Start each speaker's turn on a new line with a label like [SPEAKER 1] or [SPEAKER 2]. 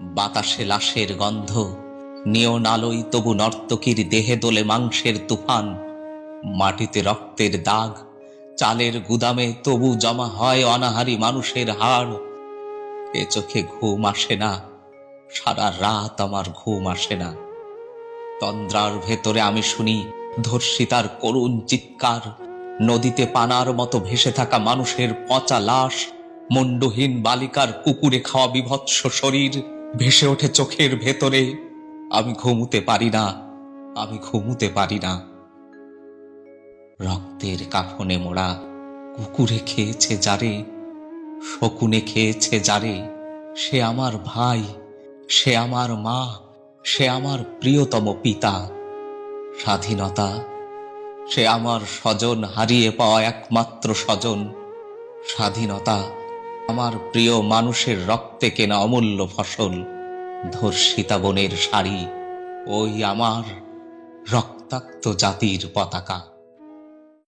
[SPEAKER 1] বাতাসে লাশের গন্ধ নিয়ন আলোয় তবু নর্তকীর দেহে দোলে মাংসের তুফান। মাটিতে রক্তের দাগ, চালের গুদামে তবু জমা হয় অনাহারি মানুষের হাড়। এ চোখে ঘুম আসে না, সারা রাত আমার ঘুম আসে না। তন্দ্রার ভেতরে আমি শুনি ধর্ষিতার করুণ চিৎকার। নদীতে পানার মতো ভেসে থাকা মানুষের পচা লাশ মুন্ডহীন বালিকার কুকুরে খাওয়া বিভৎস শরীর। ভেসে ওঠে চোখের ভেতরে। আমি ঘুমুতে পারি না, আমি ঘুমুতে পারি না। রক্তের কাফনে মোড়া কুকুরে খেয়েছে যারে, শকুনে খেয়েছে যারে, সে আমার ভাই, সে আমার মা, সে আমার প্রিয়তম পিতা। স্বাধীনতা, সে আমার স্বজন হারিয়ে পাওয়া একমাত্র স্বজন। স্বাধীনতা আমার প্রিয় মানুষের রক্তে কেনা অমূল্য ফসল, ধর্ষিতা বনের শাড়ি, ওই আমার রক্তাক্ত জাতির পতাকা।